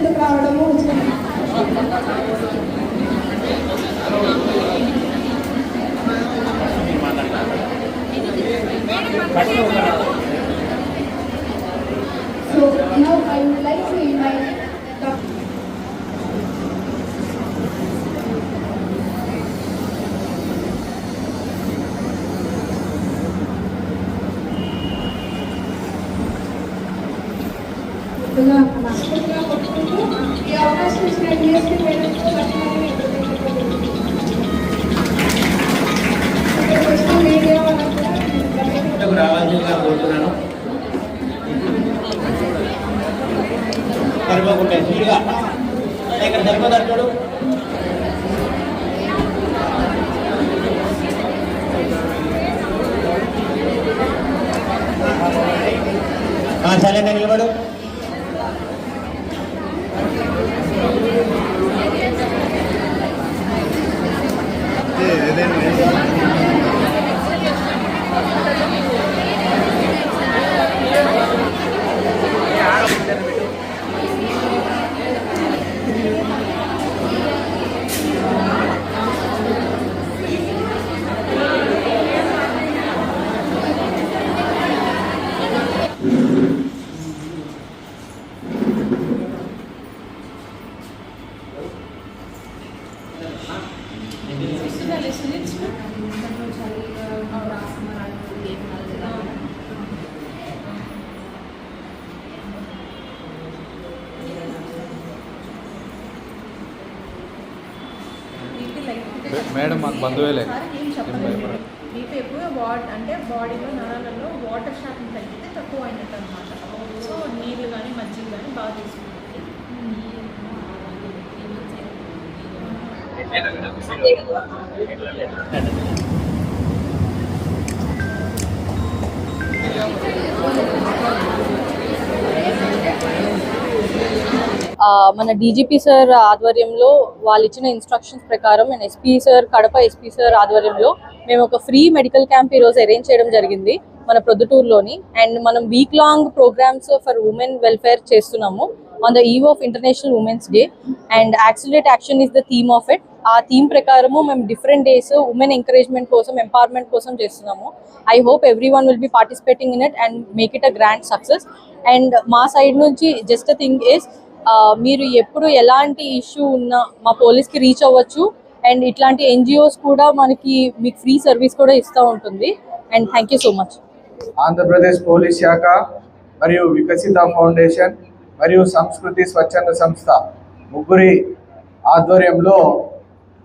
ரெண்டு திராவிடமும் வச்சுக்கணும் సరిపోకుంటే ఫుల్గా ఇక్కడ సరిపోతారు చూడు. సరే నిలబడు మేడం మాకు బంధువులే. బీపీ ఎక్కువ వాట్ అంటే బాడీలో నరాలలో వాటర్ శాతం తగ్గితే తక్కువ అయినట్టు అనమాట సో నీళ్ళు కానీ మజ్జిగ కానీ బాగా తీసుకుంటుంది మన డీజీపీ సార్ ఆధ్వర్యంలో వాళ్ళు ఇచ్చిన ఇన్స్ట్రక్షన్స్ ప్రకారం and SP sir Kadapa SP sir ఆధ్వర్యంలో మేము ఒక ఫ్రీ మెడికల్ క్యాంప్ ఈరోజు అరేంజ్ చేయడం జరిగింది మన ప్రొద్దుటూరులోని. అండ్ మనం week long programs for women welfare చేస్తున్నాము. On the eve of international women's day and accelerate action is the theme of it ఆ థీమ్ ప్రకారము మేము డిఫరెంట్ డేస్ ఉమెన్ ఎంకరేజ్మెంట్ కోసం ఎంపవర్మెంట్ కోసం చేస్తున్నాము. I hope every one will be participating in it and make it a grand success and మా side నుంచి just thing is మీరు ఎప్పుడు ఎలాంటి ఇష్యూ ఉన్నా మా పోలీస్కి రీచ్ అవ్వచ్చు. అండ్ ఇట్లాంటి ఎన్జిఓస్ కూడా మనకి మీకు ఫ్రీ సర్వీస్ కూడా ఇస్తూ ఉంటుంది. And thank you so much Andhra Pradesh police శాఖ మరియు వికసిత ఫౌండేషన్ మరియు సంస్కృతి స్వచ్ఛంద సంస్థ ముగ్గురి ఆధ్వర్యంలో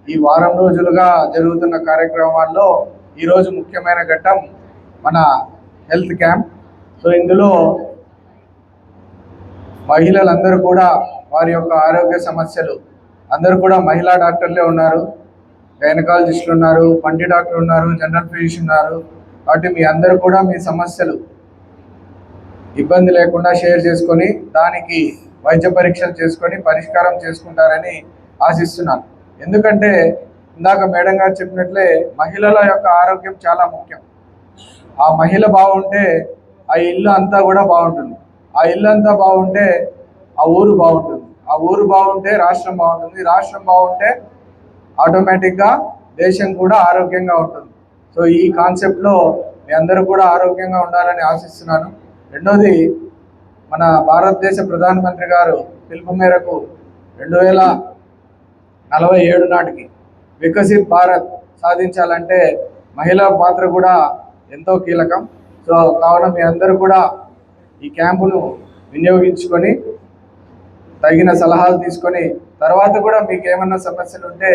ఈ వారం రోజులుగా జరుగుతున్న కార్యక్రమాల్లో ఈరోజు ముఖ్యమైన ఘట్టం మన హెల్త్ క్యాంప్. సో ఇందులో మహిళలందరూ కూడా వారి యొక్క ఆరోగ్య సమస్యలు అందరూ కూడా మహిళా డాక్టర్లే ఉన్నారు. గైనకాలజిస్టులు ఉన్నారు పంటి డాక్టర్ ఉన్నారు జనరల్ ఫిజిషియన్ ఉన్నారు. కాబట్టి మీ అందరూ కూడా మీ సమస్యలు ఇబ్బంది లేకుండా షేర్ చేసుకొని దానికి వైద్య పరీక్షలు చేసుకొని పరిష్కారం చేసుకుంటారని ఆశిస్తున్నాను. ఎందుకంటే ఇందాక మేడం గారు చెప్పినట్లే మహిళల యొక్క ఆరోగ్యం చాలా ముఖ్యం. ఆ మహిళ బాగుంటే ఆ ఇల్లు అంతా కూడా బాగుంటుంది. ఆ ఇల్లు అంతా బాగుంటే ఆ ఊరు బాగుంటుంది. ఆ ఊరు బాగుంటే రాష్ట్రం బాగుంటుంది. రాష్ట్రం బాగుంటే ఆటోమేటిక్గా దేశం కూడా ఆరోగ్యంగా ఉంటుంది. సో ఈ కాన్సెప్ట్లో మీ అందరూ కూడా ఆరోగ్యంగా ఉండాలని ఆశిస్తున్నాను. రెండోది మన భారతదేశ ప్రధానమంత్రి గారు పిలుపు మేరకు రెండు వేల నలభై ఏడు నాటికి వికసిత్ భారత్ సాధించాలంటే మహిళా పాత్ర కూడా ఎంతో కీలకం. సో కావున మీ అందరూ కూడా ఈ క్యాంపును వినియోగించుకొని తగిన సలహాలు తీసుకొని తర్వాత కూడా మీకు ఏమన్నా సమస్యలు ఉంటే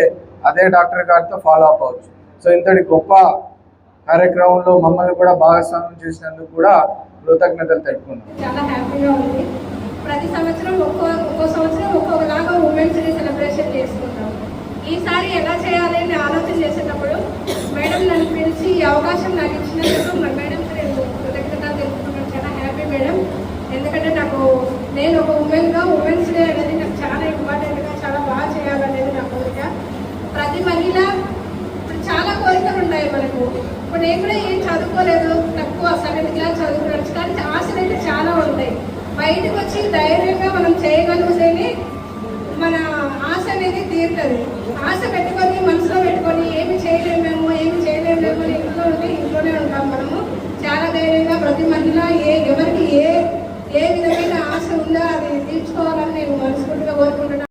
అదే డాక్టర్ గారితో ఫాలో అప్ అవ్వచ్చు. సో ఇంతటి గొప్ప కార్యక్రమంలో మమ్మల్ని కూడా భాగస్వామ్యం చేసినందుకు కూడా కృతజ్ఞతలు తెలుపుకున్నాం చాలా హ్యాపీగా ఉంది. ప్రతి సంవత్సరం ఒక్కో ఒక్కో సంవత్సరం ఒక్కొక్కలాగా ఉమెన్స్ డే సెలబ్రేషన్ చేసుకుంటాం ఈసారి ఎలా చేయాలి అని ఆలోచన చేసేటప్పుడు మేడం నన్ను పిలిచి ఈ అవకాశం నాకు ఇచ్చినందుకు మా మేడం నేను కృతజ్ఞత తెలుపుతున్నాను చాలా హ్యాపీ మేడం ఎందుకంటే నాకు నేను ఒక ఉమెన్గా ఉమెన్స్ డే అనేది నాకు చాలా ఇంపార్టెంట్గా చాలా బాగా చేయాలనేది నా కోరిక ప్రతి మహిళ ఇప్పుడు చాలా కోరికలు ఉన్నాయి మనకు ఇప్పుడు నేను కూడా ఏం చదువుకోలేదు నాకు ఎక్కువ ఇలా చదువుకోవచ్చు. కానీ ఆశలు అయితే చాలా ఉంటాయి. బయటకు వచ్చి ధైర్యంగా మనం చేయగలిగితేనే మన ఆశ అనేది తీరుతుంది. ఆశ పెట్టుకొని మనసులో పెట్టుకొని ఏమి చేయలేము మేము ఏమి చేయలేము మేము ఇంట్లో ఉంటే ఇంట్లోనే ఉంటాం మనము. చాలా ధైర్యంగా ప్రతి మహిళ ఏ ఎవరికి ఏ ఏ విధమైన ఆశ ఉందో అది తీర్చుకోవాలని నేను మనస్ఫూర్తిగా కోరుకుంటున్నాను.